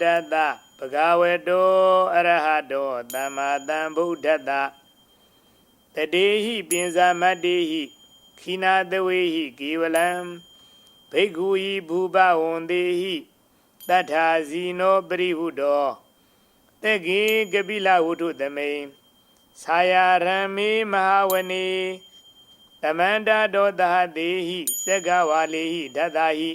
တတဘဂဝတောအရဟတောသမ္မာသမ္ဗုဒ္ဓတ္တတတေဟိပိဇာမတ္တေဟိခိနာတဝေဟိကေဝလံဘိက္ခုဟိဘူပဝန္တေဟိတထာဇီနောပရိဟုတောတေကေကပိလဝုထုသမိန်သာယာရမေမဟာဝနေတမန္တာတောသဟတေဟိသက္ကဝါလေဟိဒတ္တဟိ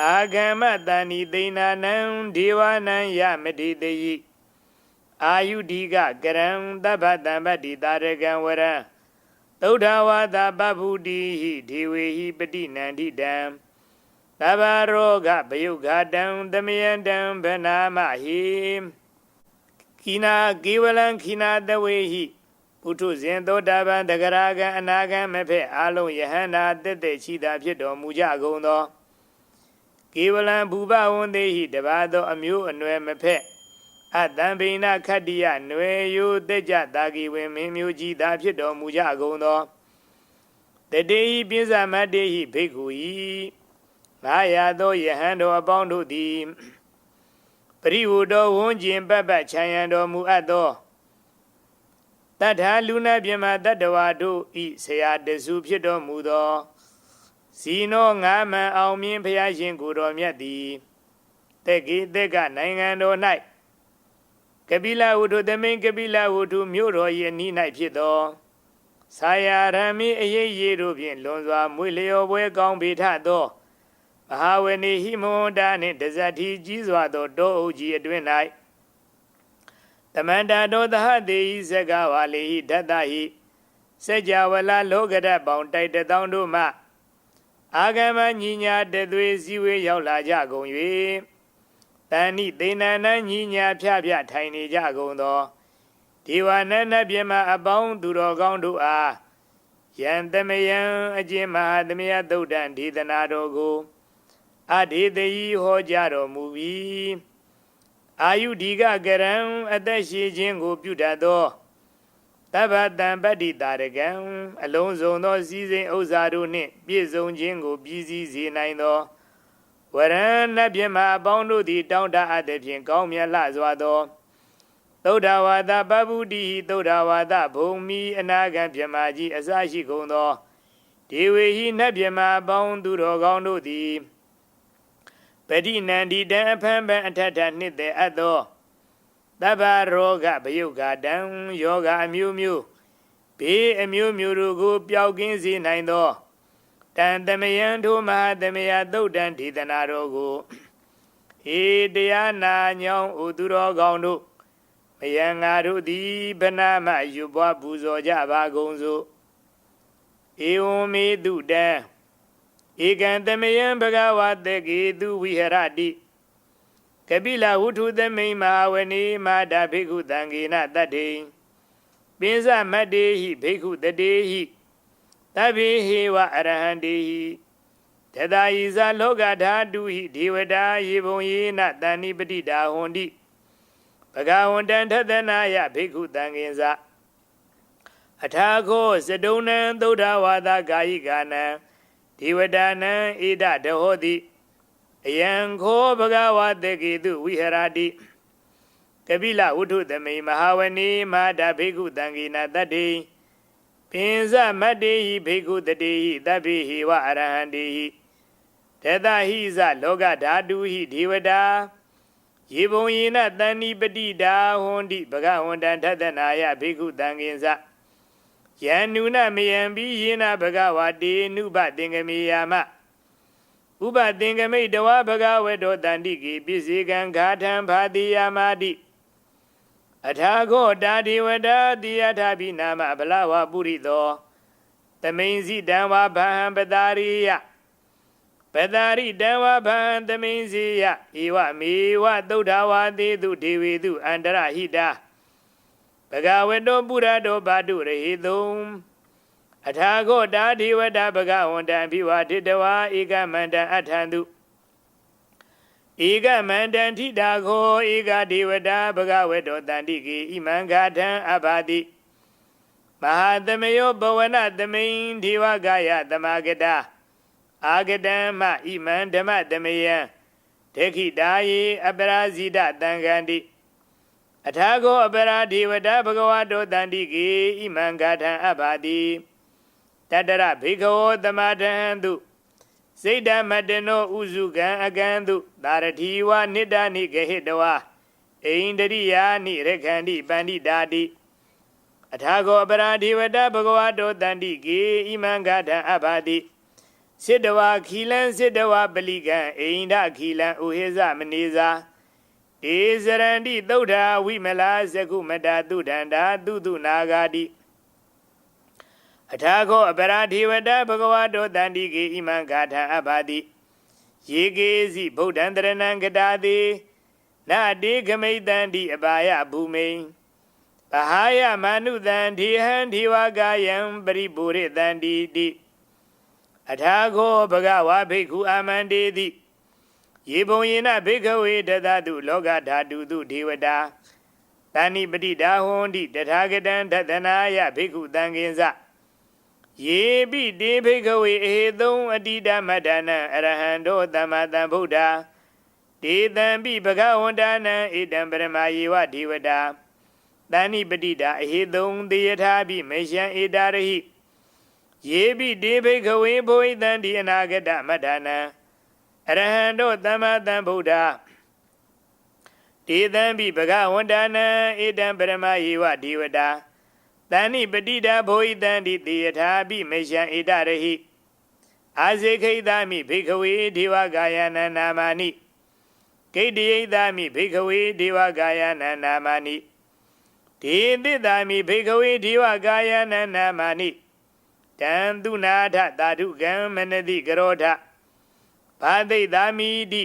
အာဂမတန္တိသိဏနံဒေဝနံယမတိတေယိအာယုဒီကကရံသဗ္ဗတံပတ္တိတာရကံဝရံသုဒ္ဓဝါဒပဗ္ဗုတိဟိဒေဝေဟိပတိနန္တိတံသဗ္ဗရောဂဗယုဂတံသမယံတံဗနာမဟိခိနာကေဝလံခိနာတဝေဟိပုထုဇဉ်သောတာပန်တဂရာကံအနာကံမဖက်အလုံးယဟန္တာတက်တဲ့ရှိတာဖြစ်တော်မူကြကုန်သော ကေဝလံဘူပဝန္တေဟိတပါသော အမျိုးအနွယ်မဖက်အတံဗိနာခတ္တိယနွယ်ယိုတက်ကြတာကီဝင်မင်းမျိုးကြီးသာဖြစ်တော်မူကြကုန်သောတတေဟိပိစမတ္တေဟိဘိက္ခုဟိငါရသောယဟန်တော်အပေါင်းတို့သည်ပရိဝုတော်ဝန်းကျင်ပတ်ပတ်ခြံရန်တော်မူအပ်သောတထာလူနာပြမတတ္တဝါတို့ဤဆရာတစုဖြစ်တော်မူသော ဇီနောငါမံအောင်မြင်ဖျားရှင်ကိုယ်တော်မြတ်သည်တက်ကြီးတက်ကနိုင်ငံတော်၌ကပိလဝုဒ္ဓသမိန်ကပိလဝုဒ္ဓမြို့တော်၏အနီး၌ဖြစ်သောဆာယာရမီအရေးရတို့ဖြင့်လွန်စွာမွေလျော်ပွဲကောင်းပေထသောမဟာဝနေဟိမဝန္တာနှင့်တဇတိကြီးစွာသောတောအုပ်ကြီးအတွင်၌တမန္တာတောသဟတေဤဇဂဝါလေဟိဓတ္တဟိစัจ java လာလောကရပေါင်းတိုက်တထောင်တို့မှ အာဂမညီညာတသွေစည်းဝေးရောက်လာကြကုန်၍တန်ဤသေနန္နညီညာဖြဖြထိုင်နေကြကုန်သောဒေဝနန္နပြမအပေါင်းသူတော်ကောင်းတို့အားယံသမယံအကျင့်မဟာသမယသုတ်တံဒေသနာတော်ကိုအဒေတယီဟောကြားတော်မူပြီးအာယုဒီကကရံအသက်ရှိခြင်းကိုပြုတတ်သော တဗ္ဗတံပတ္တိတာရကံအလုံးစုံသောစည်းစိမ်ဥစ္စာတို့နှင့်ပြည့်စုံခြင်းကိုပြည်စည်းစေနိုင်သောဝရဏပြမအပေါင်းတို့သည်တောင်းတအပ်သည်ဖြင့်ကောင်းမြတ်လှစွာသောသုဒ္ဓဝါဒပဗုဒ္ဓိသုဒ္ဓဝါဒဘုံမီအနာဂံပြမကြီးအစရှိကုန်သောဒေဝေဟိနတ်ပြမအပေါင်းသူတော်ကောင်းတို့သည်ပရိနန္ဒီတံအဖန်ပန်အထထနှစ်သက်အပ်သော တဗ္ဗရောဂဗယုဂတံယောဂအမျိုးမျိုးဘေးအမျိုးမျိုးတို့ကိုပျောက်ကင်းစေနိုင်သောတန်တမယံထိုမဟာတမယသုတ်တံဒေသနာတော်ကိုဟေတရားနာညောင်းဥသူတော်ကောင်းတို့မယံငါတို့သည်ဗနာမယူပွားပူဇော်ကြပါကုန်စို့ဧဝံမေတုတံဧကံတမယံဘဂဝါတေကေသူဝိဟရတိ ကပိလဝုထုသမိန်မဟာဝနေမာတာဘိက္ခုတံဂေနတတ္တိပိစမတ္တေဟိဘိက္ခုတတေဟိတဗ္ဗေဟေဝအရဟံတေဟိတသာယိဇာလောကဓာတုဟိဒေဝတာယေဘုံယေနတဏိပတိတာဟွန်တိဘဂဝန္တံထသနာယဘိက္ခုတံဂင်္စအထာခောစတုံနံသုဒ္ဓဝါဒကာယိကာနံဒေဝတာနံဣဒတဟောတိ အယံခောဘဂဝါတေကေတုဝိဟရတိကပိလဝုထုသမိမဟာဝနေမဟာတဘိက္ခုတံဂေနတတ္တိပိဉ္စမတ္တေဟိဘိက္ခုတတေဟိတဗ္ဗေဟိဝအရဟံတေဟိတေတဟိဇလောကဓာတုဟိဒေဝတာယေဘုံယေနတဏိပတိတာဟွန်တိဘဂဝန္တံထသနာယဘိက္ခုတံဂင်္စယန္နုနမယံပိယေနဘဂဝတေနုပသင်္ကမေယာမ ဥပသင်္ကမိတဝဘဂဝတောတန္တိကိပစ္စေကံဂါထံဖာတိယာမာတိအထာခောတာဒေဝတာတိယထာပိနာမဗလဝပုရိသောတမိန်စီတံဝဗဟံပတာရိယပတာရိတံဝဗဟံတမိန်စီယဧဝမေဝသုဒ္ဓဝါသေတုဒေဝေတုအန္တရဟိတာဘဂဝတောပုရတောဘာတုရဟိတုံ အထာခောတာဒေဝတာဘဂဝန္တံភិဝတိတဝါဧကမန္တံအထံတုဧကမန္တံထိတာခောဧကဒေဝတာဘဂဝတောတန္တိကေဣမံဂါထံအဘာတိမဟာသမယောဘဝနသမိန်ဒေဝကာယသမဂတာအာဂတံမဣမံဓမ္မသမယံဒေခိတာယေအပရာဇိတတံခန္တိအထာဂောအပရာဒေဝတာဘဂဝတောတန္တိကေဣမံဂါထံအဘာတိ တတရဘေခဝောတမထံတုစိတ်ဓမ္မတနောဥစုကံအကံတုသာရတိဝနိတ္တနိဂဟိတဝါအိန္ဒရိယာနိရခန္တိပန္တိတာတိအထာဂောအပရာဒေဝတာဘဂဝတောတန္တိကေဣမံဂါထံအဘာတိစေတဝါခီလံစေတဝါပလိကံအိန္ဒခီလံဥဟိဇမနေဇာဧဇရန္တိသုဒ္ဓဝိမလာဇကုမတာတုဒန္တာတုတုနာဂာတိ အထာခောအပရာဒေဝတာဘဂဝတောတန္တိကေဣမံဂါထံအဘာတိယေကေစီဗုဒ္ဓံတရဏံကတာတိနာတေခမိတံတိအပါယဘူမိန်ပဟာယမနုတံဒီဟံဒီဝကာယံပရိပူရိတံတိတိအထာခောဘဂဝါဘိက္ခုအာမန္တေတိယေဘုံယေနဘိက္ခဝေတသတုလောကဓာတုတုဒေဝတာတဏိပတိဒါဟွန်တိတထာဂတံတသနာယဘိက္ခုတံကိဉ္စ ယေပိတေဘိက္ခဝေအဟေသုံးအတိတမတ္တနံအရဟံတောသမ္မာသမ္ဗုဒ္ဓဒေတံပိဘဂဝန္တနံဣတံပရမယေဝဒေဝတာတဏိပတိတာအဟေသုံးသေယထာပိမေရှံဧတာရဟိယေပိတေဘိက္ခဝေဘုဟိတံဒီအနာဂတမတ္တနံအရဟံတောသမ္မာသမ္ဗုဒ္ဓဒေသံပိဘဂဝန္တနံဧတံပရမယေဝဒေဝတာ တဏိပတိတာဘိုဟိတံတိတေယထာပိမေရှံဧတရဟိအာဇေခိတမိဘိခဝေဒေဝကာယနာနာမာနိဂိတယိတမိဘိခဝေဒေဝကာယနာနာမာနိဒေသိတမိဘိခဝေဒေဝကာယနာနာမာနိတံသူနာထသာဓုကံမနတိကရောထဘာသိတာမိတိ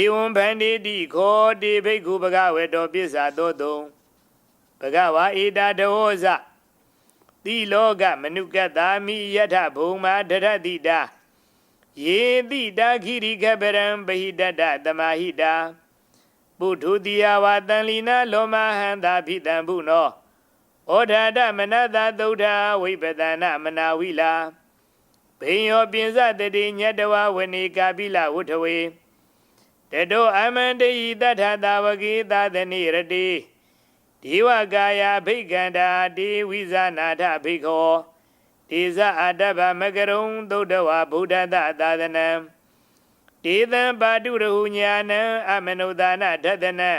ဧဝံဗန္တိတိခောတိဘိက္ခုဘဂဝေတောပစ္စာသောတုံ ဘဂဝါဧတာတဟောဇတိလောကမနုကတာမိယထဘုံမာဒရတိတာယေတိတာခိရိကပရံပဟိတတသမာဟိတာပုထုတိယဝတန်လီနာလောမဟန္တာဖိတံဘုနောဩဓာတမနတသုဒ္ဓဝိပဒနာမနာဝိလာဘိယောပြင်စတတိညတဝဝနေကာပိလဝုထဝေတတောအမန္တေယတထတာဝကေသသနိရတိ ဒေဝကာယဘိကန္တာဒေဝိဇာနာထဘိခောဒေဇအတ္တဗမကရုံသုဒ္ဓဝဗုဒ္ဓတသာသနံဒေသံပါတုရဟုညာနံအမနုဒါနဒသနံ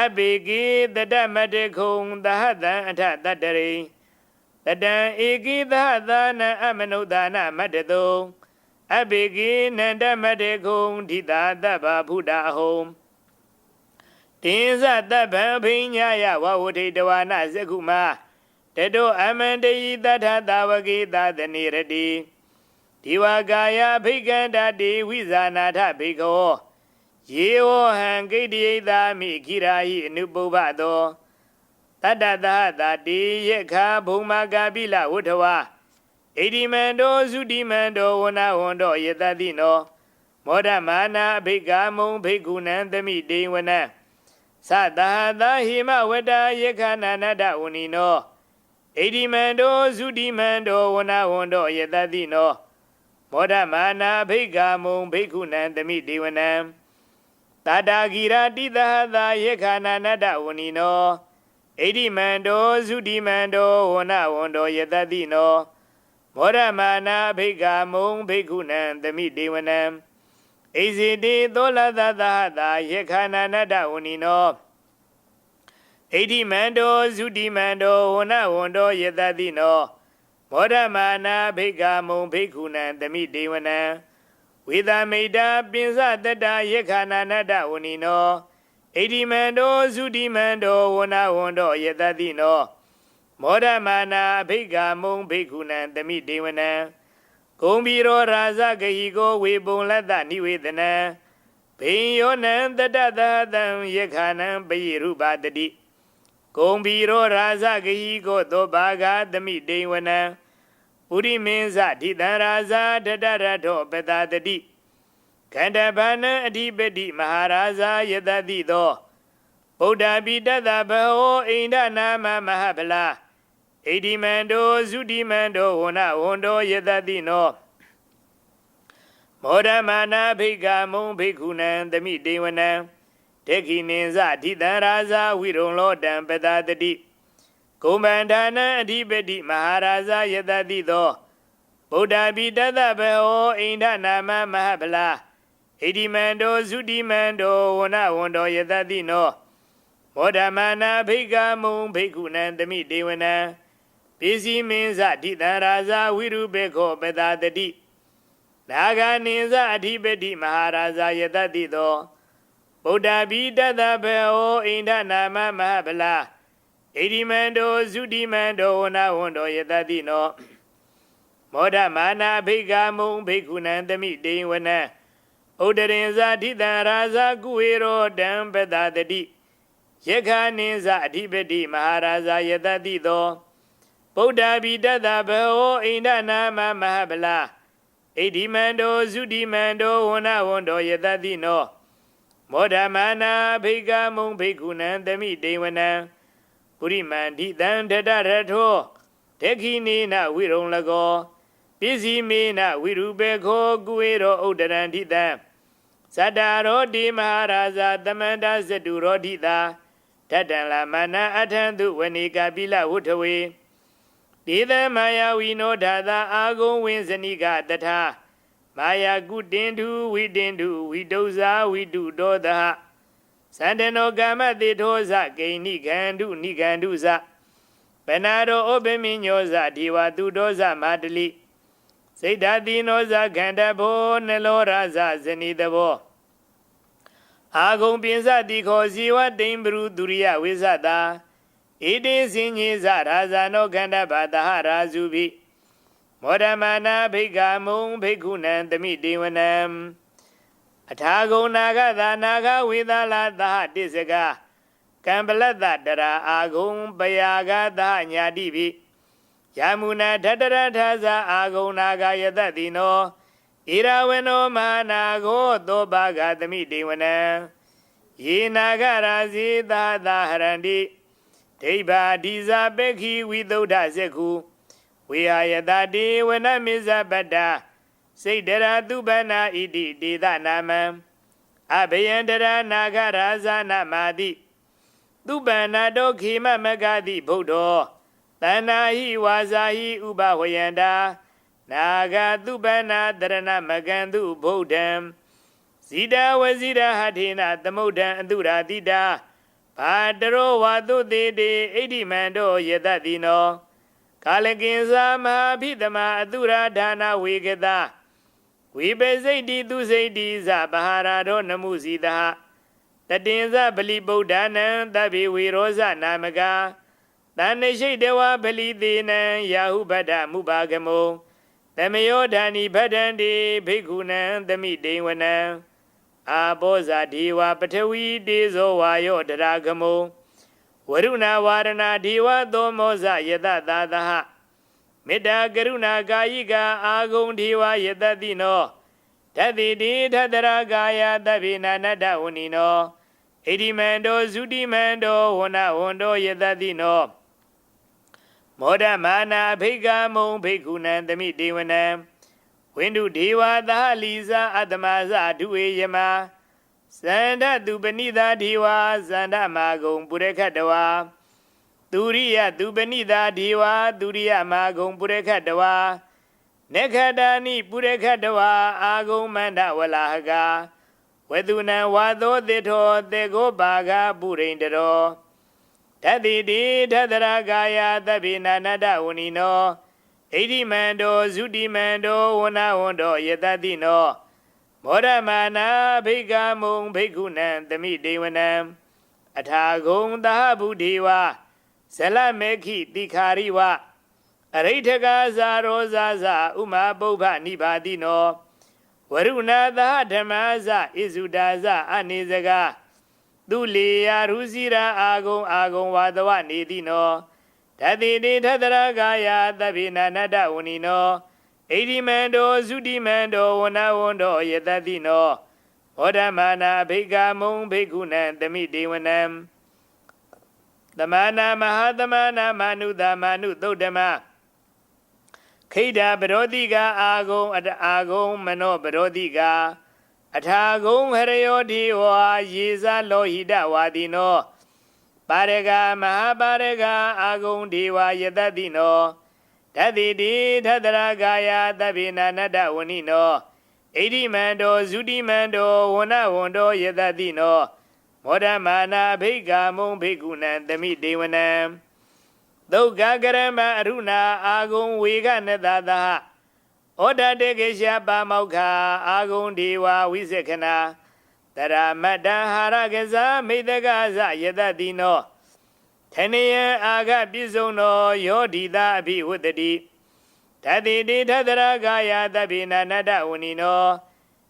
အဘိကေတတမတေခုံသဟတံအထတတရိတတံဧကိသဟသာနံအမနုဒါနမတ္တတုံအဘိကေနန္တမတေခုံဓိတာတဗ္ဗဗုဒ္ဓအဟုံ တင်ဇတဗ္ဗံဘိညာယဝဝဋိတဝါနဇကုမာတတောအမန္တေယတထသာဝကေသသနေရတိဒီဝကာယဘိကန္တတိဝိဇာနာထဘိခောယေဝဟံဂိတယိသာမိခိရာဟိအနုပုဗ္ဗသောတတ္တသဟတာတိယခာဘုံမာကပိလဝုထဝါဣတိမန္တောသုတိမန္တောဝနဝန္တောယတတိနောမောဒမာနာအဘိကာမုံဘိက္ခုနံသမိတေဝနံ သတဟတာဟိမဝတ္တယခနာနတဝဏီနောဣတိမန္တောသုတိမန္တောဝနဝန္တောယတတိနောမောဒမာနာဘိက္ခာမုံဘိက္ခုနံသမိတေဝနံတာတာဂိရာတိသဟတာယခာနာနတဝဏီနောဣတိမန္တောသုတိမန္တောဝနဝန္တောယတတိနောမောရမာနာဘိက္ခာမုံဘိက္ခုနံသမိတေဝနံ ဣဇိတိသောလသသဟတာယခာနာနတဝဏီနောဣတိမန္တောသုတိမန္တောဝနဝန္တောယတတိနောမောဒမာနာဘိက္ခာမုံဘိက္ခုနံသမိတေဝနံဝေဒမိတာပင်စတတယခာနာနတဝဏီနောဣတိမန္တောသုတိမန္တောဝနဝန္တောယတတိနောမောဒမာနာဘိက္ခာမုံဘိက္ခုနံသမိတေဝနံ ဂုံဘီရောရာဇဂဟိကိုဝေပုံလတ္တနိဝေဒနံဘိယောနံတတသတံယခာနံပိရုပတတိဂုံဘီရောရာဇဂဟိကိုသောဘာဂသမိတေဝနံပုရိမင်းဇဓိတံရာဇာတတရထောပတတတိခန္ဓဘာနံအဓိပတိမဟာရာဇာယတတိသောဗုဒ္ဓပိတတဘဟောအိန္ဒနာမမဟဗလာ ဣတိမန္တောသုတိမန္တောဝနဝန္တောယတတိနောမောဒမာနာဘိက္ခမုံဘိက္ခုနံသမိတေဝနံတေခိနိဇအဓိတံရာဇဝိရုံလောတံပတတတိကုမ္ဗန္ဒာနံအဓိပတိမဟာရာဇယတတိသောဗုဒ္ဓပိတတဗဟောအိန္ဒနာမမဟဗလာဣတိမန္တောသုတိမန္တောဝနဝန္တောယတတိနောမောဒမာနာဘိက္ခမုံဘိက္ခုနံသမိတေဝနံ ပိစီမင်းဇဓိတံရာဇဝိရုဘေခောပတတတိနာဂာနိဇအဓိပတိမဟာရာဇယတတိသောဗုဒ္ဓပိတတဗဟောအိန္ဒနာမမဟဗလာဣတိမန္တောသုတိမန္တောဝနဝန္တောယတတိနောမောဒမာနာဘိက္ခမုံဘိက္ခုနံသမိတေဝနံဥဒရင်ဇာဓိတံရာဇကုဝေရောတံပတတတိယက္ခနိဇအဓိပတိမဟာရာဇယတတိသော ဗုဒ္ဓဗိတတဘဟောအိန္ဒနာမမဟဗလာဣတိမန္တောသုတိမန္တောဝနဝန္တောယတတိနောမောဒမာနာဘိက္ခမုံဘိက္ခုနံသမိတေဝနံပုရိမန္တိတံတတရထောဒေခိနိနဝိရုံလကောပစ္စည်းမေနဝိရုပေခောကုဝေရောဥဒရန္တိတံသတ္တရောတိမဟာရာဇသမန္တဇတုရောဓိတာတတံလာမနအထံသူဝဏိကပိလဝုထဝေ ဒေသမယာဝိနောဓာတာအာဂုံဝင်းဇနိကတထာမာယာကုတင်တုဝိတင်တုဝိတုဇာဝိတုဒောသဟသန္တနောကာမတိထောဇဂိဏိကန္တုနိကန္တုဇပနာရောဩပမိညောဇဒီဝတုဒောဇမာတလိစိတ်ဓာတိနောဇခန္ဓဘောနလောရဇဇနိတဘောအာဂုံပြင်စတိခောဇီဝတိံဘရုဒုရိယဝိဇတာ ဣတိစင်ကြီးဇရာဇာနောခန္ဓဘာတဟရာဇုပိမောဒမာနာဘိက္ခမုံဘိက္ခုနံတမိတေဝနံအထာဂုံနာဂသာနာဂဝေသလာသဟတိစကကံပလတ္တတရာအာဂုံပယာဂသညာတိပိယမုနာထတရထာဇာအာဂုံနာဂယတတိနောဣရဝနောမဟာနာဂောသောဘာဂသမိတေဝနံယေနာဂရာဇေသာသာဟရန္တိ ဒိဗ္ဗာဒီဇာပေခိဝိသုဒ္ဓဇေခုဝေဟာယတတေဝနမိဇပတ္တာစိတ်တရာသူပနာဣတိဒေသနာမံအဘယံတရာနာဂရာဇာနာမာတိသူပနာတောခေမမဂတိဗုဒ္ဓောတဏ္ဏဟိဝါဇာဟိဥပဝယန္တာနာဂသူပနာတရဏမကံသူဗုဒ္ဓံဇိတဝဇိရဟထေနသမုဒ္ဒံအတုရာတိတာ ဘာတရောဝါသုတေတေဣတိမန္တောယတတိနောကာလကင်္စာမဟာဖိတမအတုရာဒါနဝေကတဝိပစိတ်တိသူစိတ်တိဇဗဟာရာရောနမှုစီတဟတတင်ဇဗလိဗုဒ္ဓနံတဗ္ဗေဝေရောဇနာမကာတန်နရှိတဝဗလိသေနံယာဟုဗဒ္ဓမုပါကမောသမယောဓာနိဗဒ္ဒံတိဘိက္ခုနံသမိတေဝနံ အာဘောဇာဒေဝပထဝီတေဇောဝါယောတရာဂမောဝရုဏဝါရဏဒေဝသောမောဇယတသာသဟမေတ္တာကရုဏာကာယိကအာဂုံဒေဝယတတိနောတတိတိထတရာကာယတဗ္ဗေနာနတဝဏီနောဣတိမန္တောဇုတိမန္တောဝနဝန္တောယတတိနောမောဒမာနာဘိက္ခမုံဘိက္ခုနံသမိဒေဝနံ ဝိန္ဒုဒေဝသာလီဇာအတ္တမဇဒုေယမသန္ဓသူပဏိတာဒေဝသန္ဓမာဂုံပုရခတဝါသူရိယသူပဏိတာဒေဝသူရိယမာဂုံပုရခတဝါနေခတာနိပုရခတဝါအာဂုံမန္တဝလာဟကဝေသူနံဝါသောတေထောတေကိုဘာဂပုရိန္တရောတတိတိထတရာကာယသဗ္ဗေနာနတဝဏီနော ဣတိမန္တောဇုတိမန္တောဝနဝန္တောယတတိနောမောရမာနာဘိက္ခမုံဘိက္ခုနံသမိဒေဝနံအထာဂုံသာဗုဒေဝဇလမေခိတိခာရိဝအရိဋ္ဌကာဇာရောဇာဇာဥမာပုဗ္ဗနိဘာတိနောဝရုဏသာဓမ္မဇဣဇုဒါဇအနေစကားသူလေယာရုစီရာအာဂုံအာဂုံဝါဒဝနေတိနော တတိတိထတရကာယသဗ္ဗေနနတဝဏီနောဣတိမန္တောသုတိမန္တောဝနဝန္တောယတတိနောဘောဓမာနာဘိက္ခမုံဘိက္ခုနံတမိဒေဝနံသမနာမဟာသမနာမနုသမနုသုတ်တမခိဒာပရောတိကအာဂုံအတအာဂုံမနောပရောတိကအထာဂုံဟရယောတိဝါယေဇလောဟိတဝါတိနော ပါရကမဟာပါရကအာဂုံဒေဝယတတိနောတတိတိထတရကာယသဗ္ဗေနနတ္တဝဏိနောဣတိမန္တောဇုတိမန္တောဝနဝန္တောယတတိနောမောဒမာနာဘိက္ခာမုံဘိက္ခုနံသမိဒေဝနံဒုက္ခကရမအရုဏာအာဂုံဝေကနတသဟဩဒတေကေရှပါမောက္ခအာဂုံဒေဝဝိသက္ခနာ တရမတ္တဟာရကစားမိတကဇယတတိနောထနယံအာဂပြစ္ဆုံသောယောဓိတာအភិဝတ္တိတတိတိထတရကာယသဗ္ဗေနနတ္တဝဏိနော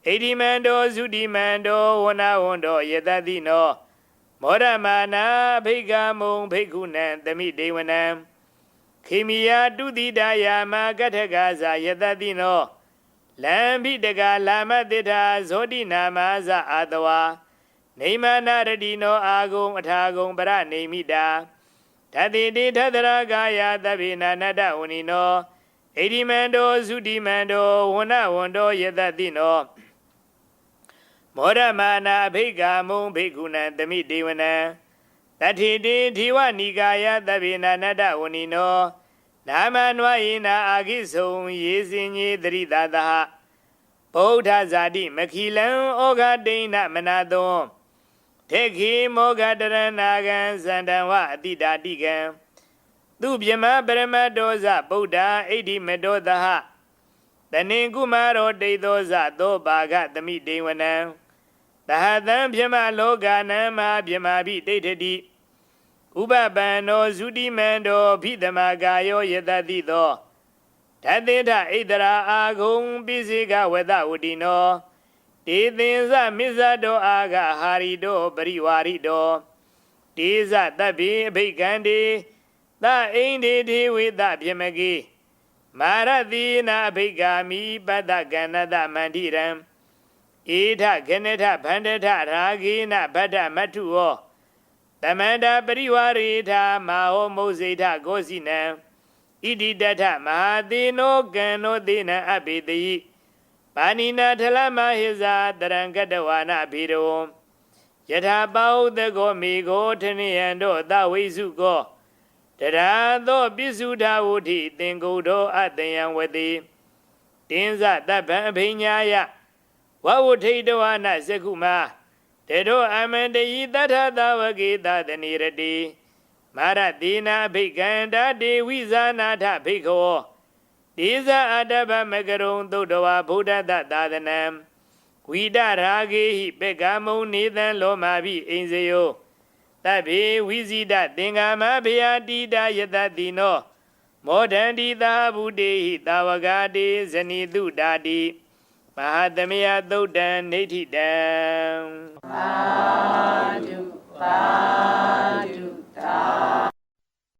ဣတိမန္တောသုတိမန္တောဝနဝန္တောယတတိနောမောရမာနာဘိက္ခမုံဘိက္ခုနံသမိဒေဝနံခေမိယာတုတိတယာမကထကဇာယတတိနော လံဘိတကလာမတိထာဇောတိနာမဇအာတဝါနေမနာရတိနောအာဂုံအထာဂုံပရနေမိတာဓတ္တိတိထသရကာယသဗ္ဗေနနတ္တဝဏိနောဣတိမန္တောသုတိမန္တောဝနဝန္တောယတတိနောမောရမာနာဘိက္ခာမုံဘိက္ခုနံသမိဒေဝနံတထေတိဓိဝနိကာယသဗ္ဗေနနတ္တဝဏိနော နာမနဝယိနာအာခိဆုံယေစင်ကြီးတရိတာသဟဗုဒ္ဓဇာတိမခိလံဩဃတိဏမနာသောထေခိမောဂတရဏာကံဇန္တံဝအတိတာတိကံသူပြမပရမတောဇဗုဒ္ဓအိဋ္ဌိမတောသဟတဏင်ကုမာရောတိသောဇသောဘာဂသမိဒေဝနံတဟတံပြမလောကနံမပြမပိတိဋ္ဌတိ ဥပပန္နောဇုတိမန္တောဖိသမကာယောယတတိသောဓတ္တေထဣတရာအာဂုံပိစိကဝတဝတိနောတေသင်္ဇမစ္ဆတောအာဂဟာရီတောပရိဝါရိတောတေဇတဗ္ဗေအဘိကံတေသအိန္ဒေဒေဝေသပြမကေမာရတိနာအဘိကာမိပတ္တကဏတမန္တိရံဧထခဏထဗန္ဒထရာဂေနဗဒ္ဓမထုဟော တမန္တာပရိဝါရေထာမာဟောမုဇိထဂောစီနံဣတိတထမဟာသေနောကံနောသေနံအဘိတိပါဏိနာထလမဟိဇာတရံကတဝါနာဘိရောယထာပောသကောမေကိုထနိယံတို့သဝိစုကောတရာသောပိစုထာဝုထိသင်္ကုတောအတယံဝတိတင်းဇတဗ္ဗံအဘိညာယဝဝုထိတဝနာဇကုမာ တေတောအမန္တယိတထသဝကေသတနိရတိမာရတိနာဘိကန္တာဒေဝိဇာနာထဘိခောဒေဇအတ္တဗမကရုံသုတ္တဝါဗုဒ္ဓတသာသနံဝိဒရာဂေဟိပေကမုံနေသံလောမာဘိအိဉ္စယောတဗ္ဗေဝိဇိတသင်္ဃမဘေယတိတာယတတိနောမောဒန္တိသာဗုတေဟိတာဝဂာတိဇနိတုတာတိ မဟာသမယသုတ်တံနေထိတံပါတုပါတုတာ